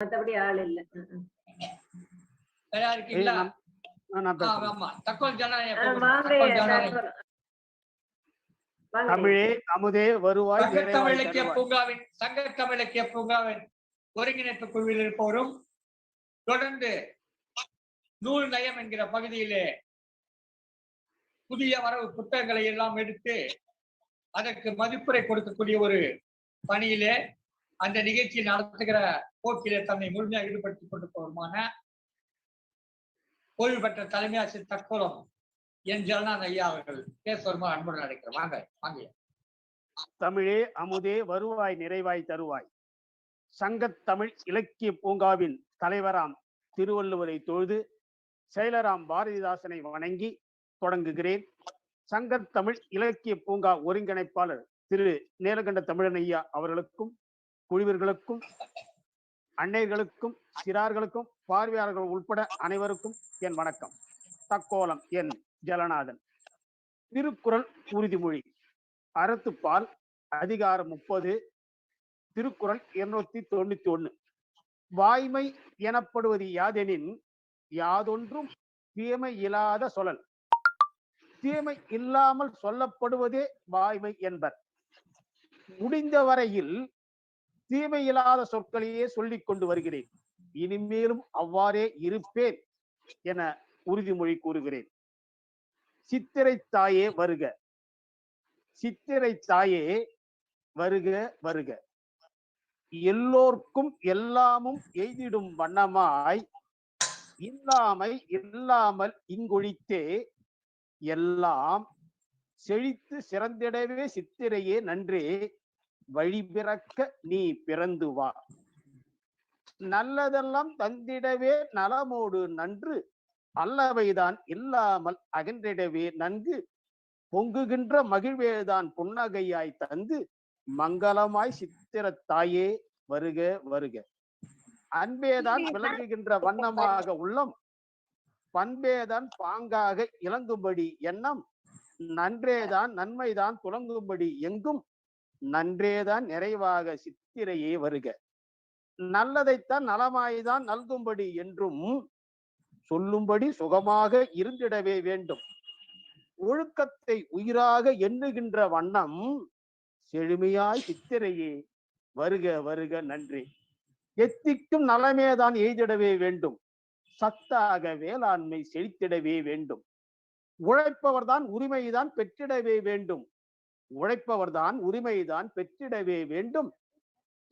மத்தபடி ஆள் இல்ல. தயாரா இருக்கீங்களா. ஆமா. தக்கோல் ஜனநாயகம் தமிழே அமுதே வருவாய் சங்க நிறைவாய் தமிழ் இலக்கிய தருவாய். பூங்காவின் சங்க தமிழ் இலக்கிய பூங்காவின் ஒருங்கிணைப்பு குழுவில் இருப்பவரும் தொடர்ந்து நூல் நயம் என்கிற பகுதியிலே புதிய வரவு புத்தகங்களை எல்லாம் எடுத்து அதற்கு மதிப்புரை கொடுக்கக்கூடிய ஒரு பணியிலே அந்த நிகழ்ச்சியை நடத்துகிற போக்கிலே தன்னை முழுமையாக ஈடுபடுத்திக் கொண்டிருப்பவருமான ஓய்வு பெற்ற தலைமை ஆசிரியர் தக்கோலம் என் ஜெகநாத் ஐயா அவர்கள் பேச பேசுவருமா அன்புடன் நடக்கிறேன் வாங்க வாங்க தமிழே அமுதே வருவாய் நிறைவாய் தருவாய். சங்கத் தமிழ் இலக்கிய பூங்காவின் தலைவராம் திருவள்ளுவரை தொழுது செயலராம் பாரதிதாசனை வணங்கி தொடங்குகிறேன். சங்கத் தமிழ் இலக்கிய பூங்கா ஒருங்கிணைப்பாளர் திரு. நேலகண்ட தமிழன் ஐயா அவர்களுக்கும் குழுவிர்களுக்கும் அன்னையர்களுக்கும் சிறார்களுக்கும் பார்வையாளர்கள் உட்பட அனைவருக்கும் என் வணக்கம். தக்கோலம் என் ஜலநாதன். திருக்குறள் உறுதிமொழி. அறத்துப்பால் அதிகாரம் முப்பது. திருக்குறள் இருநூத்தி தொண்ணூத்தி ஒண்ணு வாய்மை எனப்படுவது யாதெனின் யாதொன்றும் தீமை இல்லாத சொல்லல். தீமை இல்லாமல் சொல்லப்படுவதே வாய்மை என்பர். முடிந்த வரையில் தீமை இல்லாத சொற்களையே சொல்லிக் கொண்டு வருகிறேன். இனிமேலும் அவ்வாறே இருப்பேன் என உறுதிமொழி கூறுகிறேன். சித்திரை தாயே வருக. சித்திரை தாயே வருக வருக. எல்லோர்க்கும் எல்லாமும் எய்திடும் வண்ணமாய் இல்லாமை இல்லாமல் இங்கொழித்தே எல்லாம் செழித்து சிறந்திடவே சித்திரையே நன்றே. வழி பிறக்க நீ பிறந்து வா. நல்லதெல்லாம் தந்திடவே நலமோடு நன்று. அல்லவைதான் இல்லாமல் அகன்றிடவே நன்கு. பொங்குகின்ற மகிழ்வேதான் புன்னகையாய் தந்து. மங்களமாய் சித்திர தாயே வருக வருக. அன்பேதான் விளங்குகின்ற வண்ணமாக உள்ளம். பண்பேதான் பாங்காக இளங்கும்படி எண்ணம். நன்றேதான் நன்மைதான் துலங்கும்படி எங்கும். நன்றேதான் நிறைவாக சித்திரையே வருக. நல்லதைத்தான் நலமாய்தான் நல்கும்படி என்றும் சொல்லும்படி சுகமாக இருந்திடவே வேண்டும். ஒழுக்கத்தை உயிராக எண்ணுகின்ற வண்ணம் செழுமையாய் சித்திரையே வருக வருக நன்றி. எத்திக்கும் நலமேதான் எய்திடவே வேண்டும். சத்தாக வேளாண்மை செழித்திடவே வேண்டும். உழைப்பவர்தான் உரிமைதான் பெற்றிடவே வேண்டும். உழைப்பவர்தான் உரிமைதான் பெற்றிடவே வேண்டும்.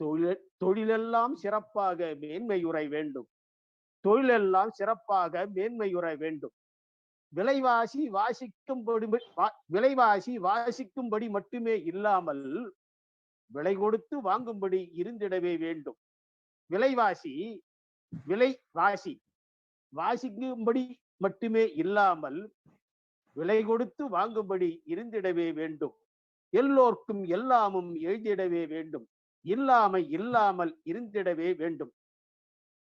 தொழில் தொழிலெல்லாம் சிறப்பாக மேன்மையுறை வேண்டும். தொழிலெல்லாம் சிறப்பாக மேன்மையுற வேண்டும். விலைவாசி வாசிக்கும்படி விலைவாசி வாசிக்கும்படி மட்டுமே இல்லாமல் விலை கொடுத்து வாங்கும்படி இருந்திடவே வேண்டும். விலைவாசி விலை வாசி வாசிக்கும்படி மட்டுமே இல்லாமல் விலை கொடுத்து வாங்கும்படி இருந்திடவே வேண்டும். எல்லோர்க்கும் எல்லாமும் எழுதிடவே வேண்டும். இல்லாமை இல்லாமல் இருந்திடவே வேண்டும்.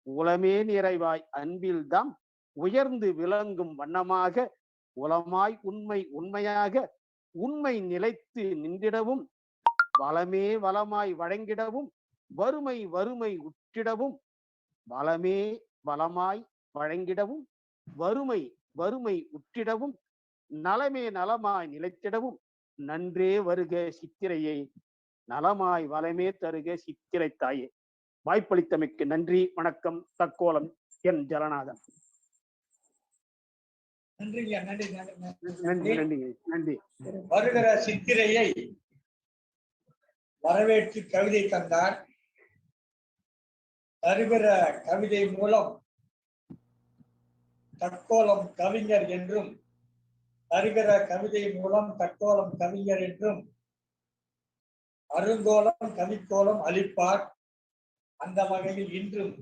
உலமே நிறைவாய் அன்பில்தான் உயர்ந்து விளங்கும் வண்ணமாக உலமாய் உண்மை உண்மையாக உண்மை நிலைத்து நின்றிடவும் வளமே வளமாய் வழங்கிடவும் வறுமை வறுமை உற்றிடவும் வளமே வளமாய் வழங்கிடவும் வறுமை வறுமை உற்றிடவும் நலமே நலமாய் நிலைத்திடவும் நன்றே வருக சித்திரையே. நலமாய் வளமே தருக சித்திரை தாயே. வாய்ப்பளித்தமைக்கு நன்றி வணக்கம் தக்கோலம் என் ஜலநாதன். நன்றி நன்றி நன்றி. நன்றி. நன்றி நன்றி வருகிற சித்திரையை வரவேற்று கவிதை தந்தார். தருகிற கவிதை மூலம் தற்கோலம் கவிஞர் என்றும் தருகிற கவிதை மூலம் தற்கோலம் கவிஞர் என்றும் அருங்கோலம் கவிக்கோலம் அளிப்பார் அந்த வகையில் இன்றும்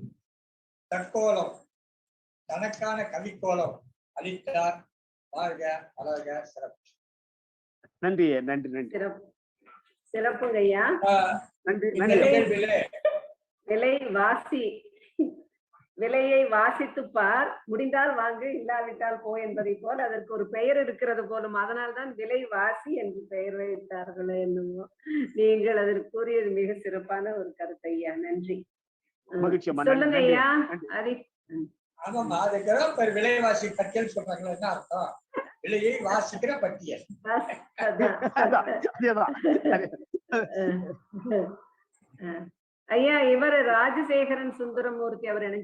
தற்கோலம் தனக்கான கவிக்கோலம் அளித்தார் வாழ்க வளர்க சிறப்பு. நன்றி நன்றி நன்றி. சிறப்பு. சிறப்புங்க ஐயா நன்றி நன்றி. விலை வாசி விலையை வாசித்து பார். முடிந்தால் வாங்கு இல்லாவிட்டால் போ என்பதை போல் அதற்கு ஒரு பெயர் இருக்கிறது போலும். அதனால்தான் விலை வாசி என்று பெயர் வைத்தார்களோ என்னமோ. நீங்கள் அதற்கு கூறியது மிக சிறப்பான ஒரு கருத்து ஐயா. நன்றி. சொல்லுங்க ஐயா. அது விலைவாசி பட்டியல் சொல்றாங்களா அர்த்தம்? விலையை வாசிக்கிற பட்டியல். ஐயா இவர் ராஜசேகரன் சுந்தரமூர்த்தி அவர் இணைஞ்சு